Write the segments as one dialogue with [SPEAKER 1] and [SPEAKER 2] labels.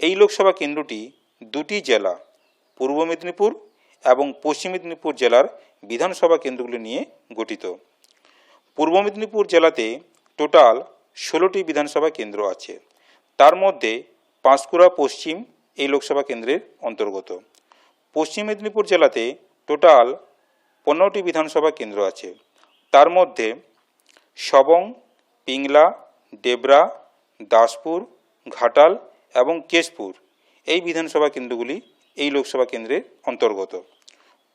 [SPEAKER 1] এই লোকসভা কেন্দ্রটি দুটি জেলা, পূর্ব মেদিনীপুর এবং পশ্চিম মেদিনীপুর জেলার বিধানসভা কেন্দ্রগুলি নিয়ে গঠিত। পূর্ব মেদিনীপুর জেলাতে টোটাল ষোলোটি বিধানসভা কেন্দ্র আছে। তার মধ্যে পাঁশকুড়া পশ্চিম এই লোকসভা কেন্দ্রের অন্তর্গত। পশ্চিম মেদিনীপুর জেলাতে টোটাল পনেরোটি বিধানসভা কেন্দ্র আছে। তার মধ্যে সবং, পিংলা, ডেবরা, দাসপুর, ঘাটাল এবং কেশপুর, এই বিধানসভা কেন্দ্রগুলি এই লোকসভা কেন্দ্রের অন্তর্গত।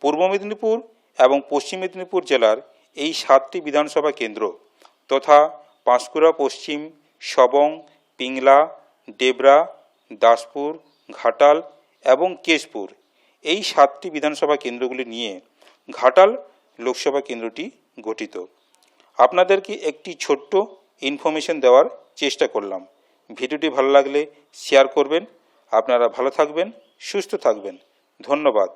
[SPEAKER 1] পূর্ব মেদিনীপুর এবং পশ্চিম মেদিনীপুর জেলার এই সাতটি বিধানসভা কেন্দ্র তথা পাঁশকুড়া, পশ্চিম, সবং, পিংলা, ডেবরা, দাসপুর, ঘাটাল এবং কেশপুর এই সাতটি বিধানসভা কেন্দ্রগুলি নিয়ে ঘাটাল লোকসভা কেন্দ্রটি গঠিত। আপনাদেরকে একটি ছোট্ট ইনফরমেশন দেওয়ার চেষ্টা করলাম। ভিডিওটি ভালো লাগলে শেয়ার করবেন। আপনারা ভালো থাকবেন সুস্থ থাকবেন। ধন্যবাদ।